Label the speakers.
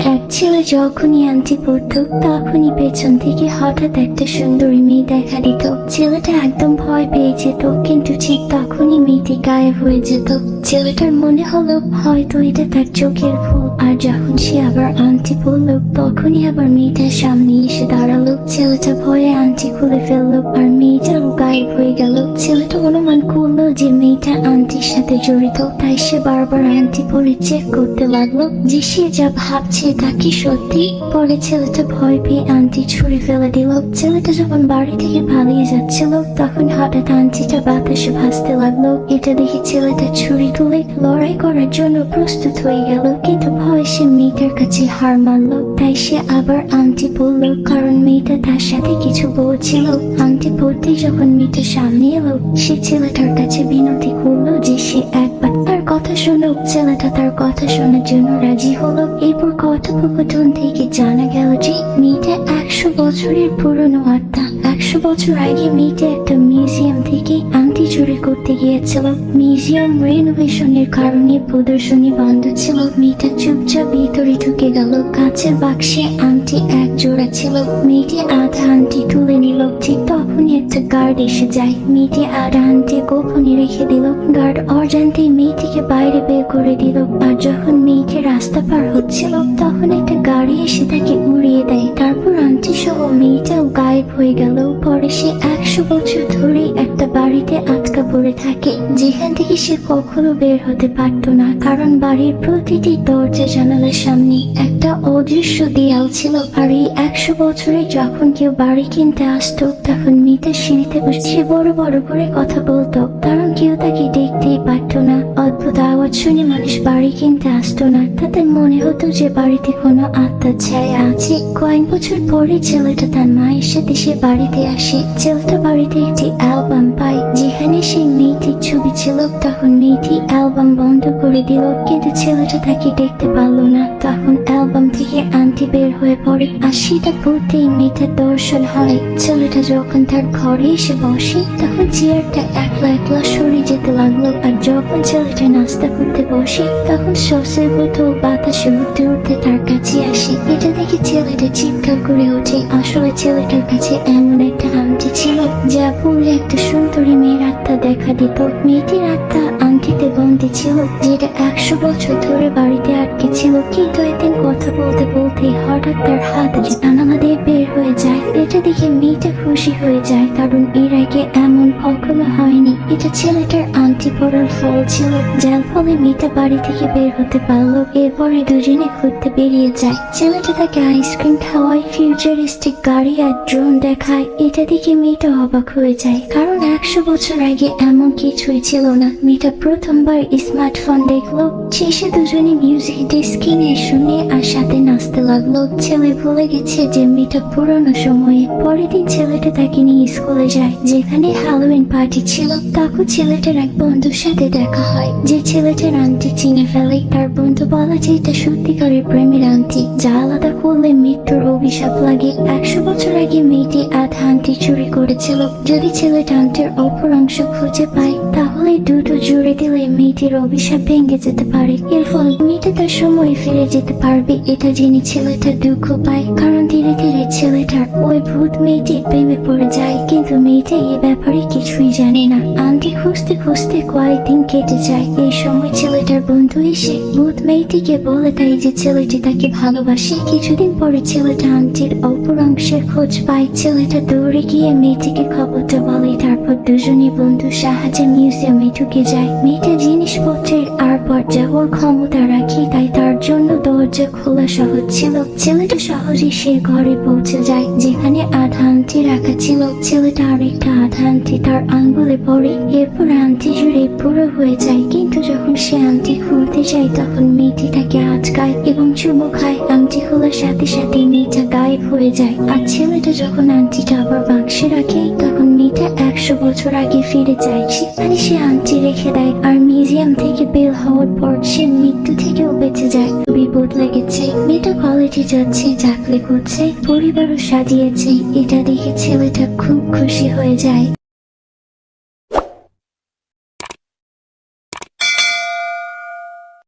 Speaker 1: এক ছেলে যখনই আন্টি পড়তো তখনই পেছন থেকে হঠাৎ একটা সুন্দরী মেয়ে দেখা দিত। ছেলেটা একদম ভয় পেয়ে যেত, কিন্তু ঠিক তখনই মেয়েটি গায়েব হয়ে যেত। ছেলেটার মনে হলো, হয়তো এটা তার চোখের ভুল। আর যখন সে আবার আন্টি পড়ল তখনই আবার মেয়েটার সামনে এসে দাঁড়াল। ছেলেটা ভয়ে আন্টি খুলে ফেলল, আর মেয়েটাও গায়েব হয়ে গেল। মেয়েটা সাথে জড়িত, তাই সে বারবার আন্টি পরে চেক করতে লাগল যে সে যা ভাবছে তা কি সত্যি? পরে ছেলেটা ভয় পেয়ে আন্টি ছুঁড়ে ফেলে দিল। ছেলেটা যখন বাড়ি থেকে পালিয়ে যাচ্ছিল, তখন হঠাৎ আন্টিটা বাতাসে ভাসতে লাগল। এটা দেখে ছেলেটা ছুরি তুলে লড়াই করার জন্য প্রস্তুত হয়ে গেল, কিন্তু ভয় সে মেয়েটার কাছে হার মানলো। তাই সে আবার আন্টি বলল, কারণ মেয়েটা তার সাথে কিছু বলছিল। আন্টি বলতেই যখন মেয়েটা সামনে এলো, সে ছেলেটার কাছে বিনতি করল যে সে একবার তার কথা শুনো ছেলেটা তার কথা শোনার জন্য রাজি হলো। এরপর কথোপকথন থেকে জানা গেল যে মেয়েটা একশো বছরের পুরনো আত্মা একশো বছর আগে মেয়েটা একটা মিউজিয়াম থেকে চুরি করতে গিয়েছিল মিউজিয়াম রেনোভেশনের কারণে প্রদর্শনী বন্ধ ছিল। মেয়েটা চুপচাপ ভিতরে ঢুকে গেল। কাঁচের বাক্সে আংটি এক জোড়া ছিল। মেয়েটি আধা আংটি তুলে নিল। ঠিক তখনই একটা গার্ড এসে যায়। মেয়েটি আধা আংটি গোপনে রেখে দিল। গার্ড অজান্তে মেয়েটিকে বাইরে বের করে দিল। আর যখন মেয়েটি রাস্তা পার হচ্ছিল, তখন একটা গাড়ি এসে তাকে উড়িয়ে দেয়। তারপর আন্টি সহ মেয়েটাও গায়েব হয়ে গেল। পরে সে একশো বছর ধরে একটা বাড়িতে আটকা পড়ে থাকে, যেখান থেকে সে কখনো বের হতে পারতো না, কারণ বাড়ির প্রতিটি দরজা জানালার সামনে একটা অদৃশ্য দেয়াল ছিল। আর এই একশো বছরে যখন কেউ বাড়ি কিনতে আসতো, তখন মেয়েটা সিঁড়িতে বসে বড় বড় করে কথা বলতো। কারণ কেউ তাকে দেখতেই পারতো না। অদ্ভুত আওয়াজ শুনে মানুষ বাড়ি কিনতে আসতো না। তাতে মনে হতো যে বাড়িতে কোনো আত্মার ছায়া আছে। কয়েক বছর পরে ছেলেটা তার মায়ের সাথে সে বাড়িতে আসে। ছেলেটা বাড়িতে একটি অ্যালবাম পায়, যেখানে সেই মেয়েটির ছবি ছিল, তখন মেয়েটি অ্যালবাম বন্ধ করে দিল, কিন্তু ছেলেটা তাকে দেখতে পারল না। তখন অ্যালবাম থেকে আন্টি বের হয়ে পড়ে, আর সেটা পড়তেই মেয়েটার দর্শন হয়। ছেলেটা যখন তার ঘরে এসে বসে, তখন চেয়ারটা একলা একলা সরে যেতে লাগল, আর যখন ছেলেটা নাস্তা করতে বসে, তখন সসের বোতল বাতাসে উঠতে উঠতে তার কাছে আসে। এটা দেখে ছেলেটা চিৎকার করে ওঠে। আসলে ছেলেটার কাছে এমন একটা আংটি ছিল, যা পড়লে একটা সুন্দরী মেয়ের আত্মা দেখা দিত। মেয়েটির আত্মা আংটিতে বন্দি ছিল। যেটা একশো বছর ধরে বাড়িতে আটকে ছিল। কিন্তু একদিন কথা বলতে বলতে হঠাৎ তার হাত জানালা দিয়ে বের হয়ে যায়। এটা দেখে মেয়েটা খুশি হয়ে যায়, কারণ এর আগে এমন কখনো হয়নি। এটা ছেলেটার আংটি পরার ফল ছিল, যার ফলে মেয়েটা বাড়ি থেকে বের হতে পারল। এরপরে দুজনে ঘুরতে বেরিয়ে যায়। ছেলেটা তাকে আইসক্রিম খাওয়ায়, ফিউচারিস্টিক গাড়ি আর ড্রোন দেখায়। এটা দেখে মেয়েটা অবাক হয়ে যায়, কারণ একশো বছর আগে এমন কিছুই ছিল না। মেয়েটা প্রথমবার স্মার্টফোন দেখল, শেষে দুজনে মিউজিক ডিস্ক কিনে শুনে আর সাথে নাচতে লাগল। ছেলে ভুলে গেছে যে মেয়েটা পুরোনো সময়ে, পরের দিন ছেলেটা তাকে নিয়ে স্কুলে যায় যেখানে হ্যালোইন পার্টি ছিল, তখন ছেলেটার এক বন্ধুর সাথে দেখা হয়। যে ছেলেটার আন্টি চিনে ফেলে, তার বন্ধু বলা যে এটা সত্যিকারের প্রেমের আন্টি যা আলাদা করলে মৃত্যুর অভিশাপ লাগে। একশো বছর আগে মেয়েটি আধা আন্টি চুরি করেছিল। যদি ছেলেটা আন্টির অপর অংশ খুঁজে পায় তাহলে দুটো জুড়ে দিলে মেয়েটির অভিশাপ ভেঙে যেতে পারে। এর ফলে, মেয়েটা তার সময় ফিরে যেতে পারবে, এটা জেনে ছেলেটা দুঃখ পায়। কারণ ধীরে ধীরে ছেলেটার ওই ভূত মেয়েটি প্রেমে পড়ে যায়, কিন্তু মেয়েটা এ ব্যাপারে কিছুই জানে না। আন্টি খুঁজতে খুঁজতে কয়েকদিন কেটে যায়। এই সময় ছেলেটার বন্ধু এসে ভূত মেয়েটিকে বলে দেয় যে ছেলেটি তাকে ভালোবাসে। কিছুদিন পরে ছেলেটা আন্টির অপর অংশের খোঁজ পায়। ছেলেটা দৌড়ে গিয়ে মেয়েটিকে খবরটা বলে তারপর দুজনই বন্ধু সাহায্যে মিউজিয়ামে ঢুকে যায়। মেয়েটা জিনিসপত্রের আর পর্যাওয়ার ক্ষমতা রাখে, তাই তার জন্য দরজা খোলা সহজ ছিল। ছেলেটা সহজে সে ঘরে পৌঁছে যায়, যেখানে আধা আন্টি রাখা ছিল। ছেলেটা আরেকটা আধা আন্টি তার আঙ্গুলে পড়ে এরপর আন্টি জুড়ে পুরো হয়ে যায়। কিন্তু যখন সে আন্টি খুলতে যায়, তখন মেয়েটি তাকে আটকায় এবং চুমু খায়। আংটি খোলার সাথে সাথে মেয়েটা গায়েব হয়ে যায়। আর ছেলেটা যখন আংটিটা আবার বাক্সে রাখে, তখন মেয়েটা একশো বছর আগে ফিরে যায়। সেখানে সে আংটি রেখে দেয়, আর মিউজিয়াম থেকে বের হওয়ার পর সে মৃত্যু থেকেও বেঁচে যায়। বিপদ লেগেছে। গেছে মেয়েটা কলেজে যাচ্ছে, চাকরি করছে, পরিবারও সাজিয়েছে। এটা দেখে ছেলেটা খুব খুশি হয়ে যায়।